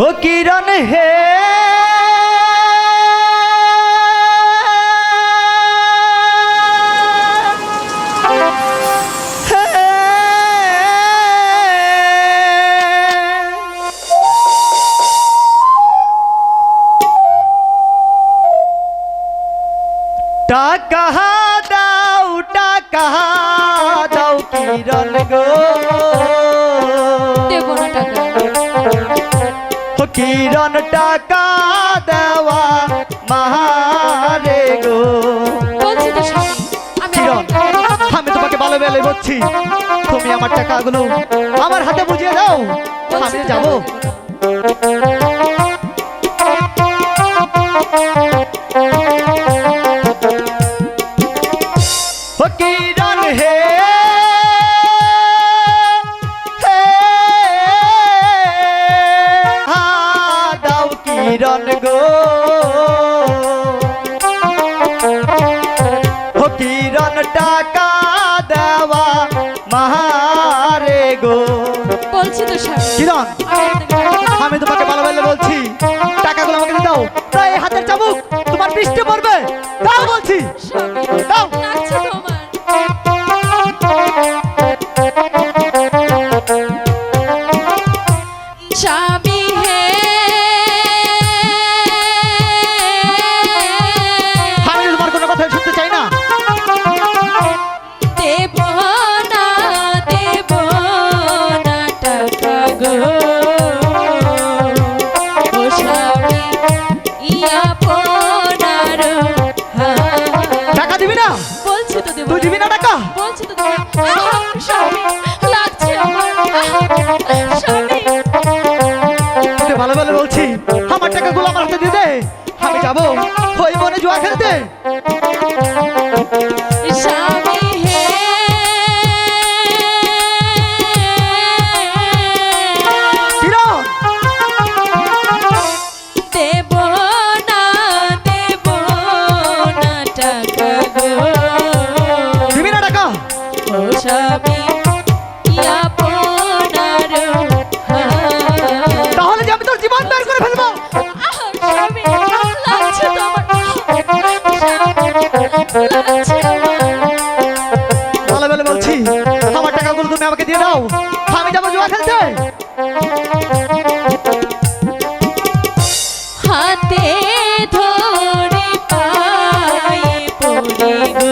ও কিরণ হে। টাকা দাও টাকা দাও কিরণ গো। কিরণ টাকা দেওয়া মারে গো কিরণ। আমি তোমাকে ভালো বেলে বলছি তুমি আমার টাকাগুলো আমার হাতে বুঝিয়ে দাও। আমি যাব। কিরণ আমি তোমাকে ভালো ভালো বলছি, টাকাগুলো আমাকে দিয়ে দাও। তাই এই হাতের চাবুক তোমার বৃষ্টি পড়বে। দাও বলছি। দাও। ভালো ভালো বলছি আমার টাকাগুলো আমার হাতে দিয়ে দে। আমি যাব। ওই মনে জুয়া খেলতে। ভালো ভালো বলছি, আমার টাকাগুলো তুমি আমাকে দিয়ে দাও। আমি যাব জুয়া খেলতে। হাতে ধরে পায়ে পড়ে গো।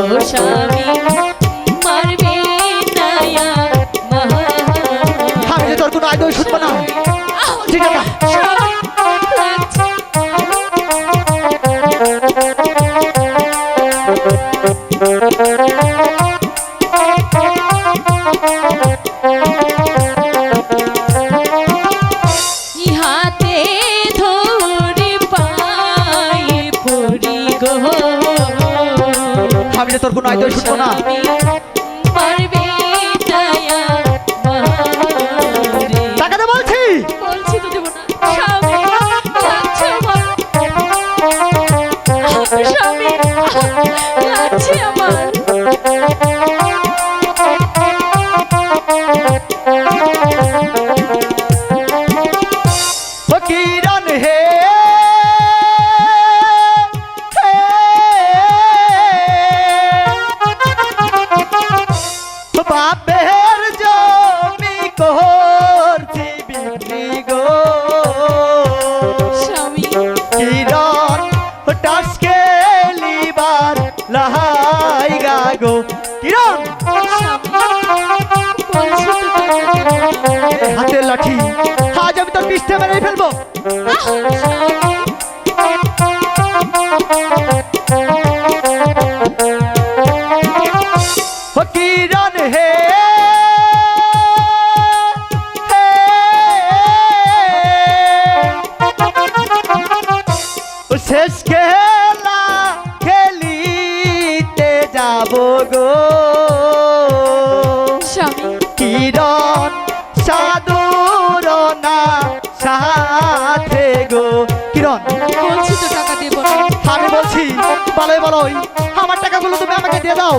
ও তোর কোনো আয়তো শুনব না? করছি বিক্রি গো? স্বামী। কিরণ টাসকে লিবার লাহাই গাগো কিরণ! হাতে তো লাঠি। আজ আমি তোর পৃষ্ঠে মেরে গো। কিরণ সাধুর না সাথে গো। কিরণ বলছি তো টাকা দেবো আমি বলছি বলোই বলোই আমার টাকাগুলো তুমি আমাকে দিয়ে দাও।